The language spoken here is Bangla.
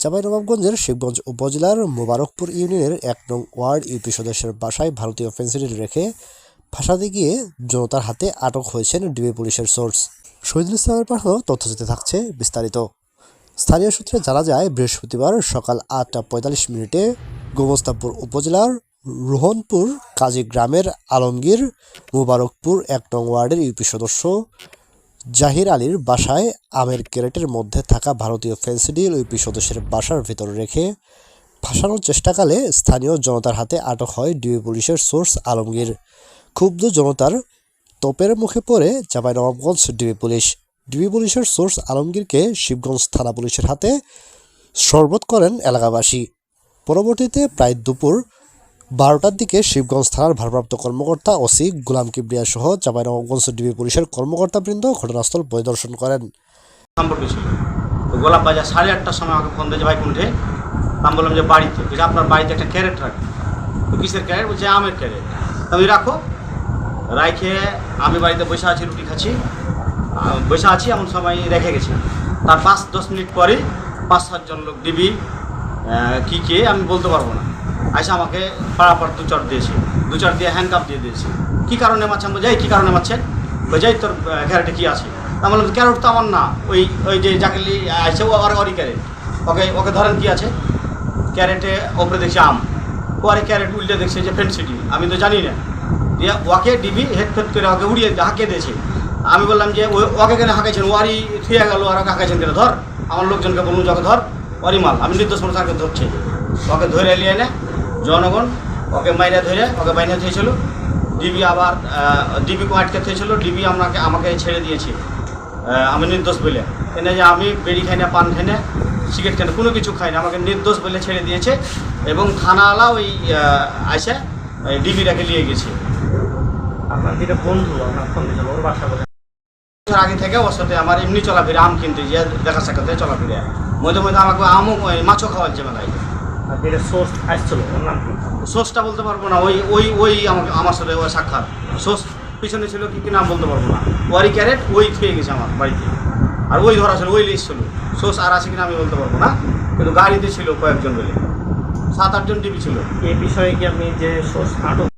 চাঁপাইনবাবগঞ্জের শিবগঞ্জ উপজেলার মোবারকপুর ইউনিয়নের এক নং ওয়ার্ড ইউপি সদস্যের বাসায় ভারতীয় ফেন্সিডিল রেখে ফাঁসাতে গিয়ে জনতার হাতে আটক হয়েছেন ডিবি পুলিশের সোর্স। শহীদুল ইসলামের পাঠানো তথ্যচিত্রে থাকছে বিস্তারিত। স্থানীয় সূত্রে জানা যায়, বৃহস্পতিবার সকাল আটটা পঁয়তাল্লিশ মিনিটে গোমস্তাপুর উপজেলার রোহনপুর কাজী গ্রামের আলমগীর মুবারকপুর এক নং ওয়ার্ডের ইউপি সদস্য জাহির আলীর বাসায় আমের ক্যারেটের মধ্যে থাকা ভারতীয় ফেন্সিডিল ইউপি সদস্যের বাসার ভেতরে রেখে ফাঁসানোর চেষ্টাকালে স্থানীয় জনতার হাতে আটক হয় ডিবি পুলিশের সোর্স আলমগীর। ক্ষুব্ধ জনতার তোপের মুখে পড়ে চাঁপাইনবাবগঞ্জ ডিবি পুলিশ। ডিবি পুলিশের সোর্স আলমগীরকে শিবগঞ্জ থানা পুলিশের হাতে শরবত করেন এলাকাবাসী। পরবর্তীতে প্রায় দুপুর বারোটার দিকে শিবগঞ্জ থানার ভারপ্রাপ্ত কর্মকর্তা ওসি গোলাম কিবরিয়া সহ চাঁপাইনবাবগঞ্জ ডিবি পুলিশের কর্মকর্তাবৃন্দ ঘটনাস্থল পরিদর্শন করেন। গোলাপ বাজার সাড়ে আটটার সময় আমাকে ফোন দিয়েছে ভাই কোনঠে আমি বললাম যে বাড়িতে আপনার বাড়িতে একটা ক্যারেট রাখি। তো কিসের ক্যারেট? বলছে আমের ক্যারেট। আমি রাখো, রাইখে আমি বাড়িতে বসে আছি, রুটি খাচ্ছি। বসে আছি, এমন সময় রেখে গেছি। তার পাঁচ, দশ মিনিট পরে পাঁচ, সাতজন লোক দিবি কী কে আমি বলতে পারব না। আইসা আমাকে পাড়াপাড় দু চট দিয়েছে। দু চট দিয়ে হ্যান্ডকাপ দিয়ে দিয়েছে। কী কারণে মারছে আমি এই কী কারণে মারছেন বোঝাই তোর ক্যারেটে কী আছে? আমি বললাম ক্যারেট তো আমার না। ওই ওই যে জাকেলি আছে ও আর ওরই ক্যারেট। ওকে ওকে ধরেন কী আছে? ক্যারেটে ওপরে দেখছি আম। ও আরে ক্যারেট উল্টে দেখছে যে ফেন্সিটি আমি তো জানি না। দিয়ে ওকে ডিবি হেড ফেড করে ওকে উড়িয়ে হাঁকে দিয়েছে। আমি বললাম যে ওকে কেন হাঁকাইছেন? ও আরই থুয়ে গেল আর ওকে হাঁকাইছেন কেন? ধর, আমার লোকজনকে বলুন যে ওকে ধর, ওরই মাল। আমি নির্দোষ মানুষ ধরছে। ওকে ধরে নিয়ে এনে জনগণ ওকে মাইরে ধরে ওকে বাইরে থুয়েছিল ডিবি আবার ডিবিকে আটকে থুয়েছিল ডিবি আমাকে আমাকে ছেড়ে দিয়েছে। আমি নির্দোষ বলে এনে যে আমি বেড়ি খাই না পান খাই না সিগারেট খাই না কোনো কিছু খাই না আমাকে নির্দোষ বলে ছেড়ে দিয়েছে এবং থানাওয়ালা ওই আইসে ডিবিটাকে নিয়ে গেছে। আপনার যেটা বন্ধু আপনার ফোন দিয়েছিল ওর বাসা বছর আগে থেকে ওর সাথে আমার এমনি চলাফেরা আম কিনতে যে দেখা সাক্ষাতে চলাফেরা। মধ্যে মধ্যে আমাকে আমও মাছও খাওয়াচ্ছে মেলায় আর সোর্স আসছিল ওর নাম কি? সোর্সটা বলতে পারব না ওই ওই ওই আমাকে আমার সাথে ওই সাক্ষাৎ। সোর্স পিছনে ছিল কি কি নাম বলতে পারব না। ওয়ারি ক্যারেট ওই থুয়ে গেছে আমার বাড়িতে। আর ওই ধরা ছিল ওই লিস্ট ছিল। সোর্স আর আছে কিনা আমি বলতে পারব না কিন্তু গাড়িতে ছিল কয়েকজন বলে সাত আটজন টিভি ছিল। এই বিষয়ে কি আপনি যে সোর্স আটক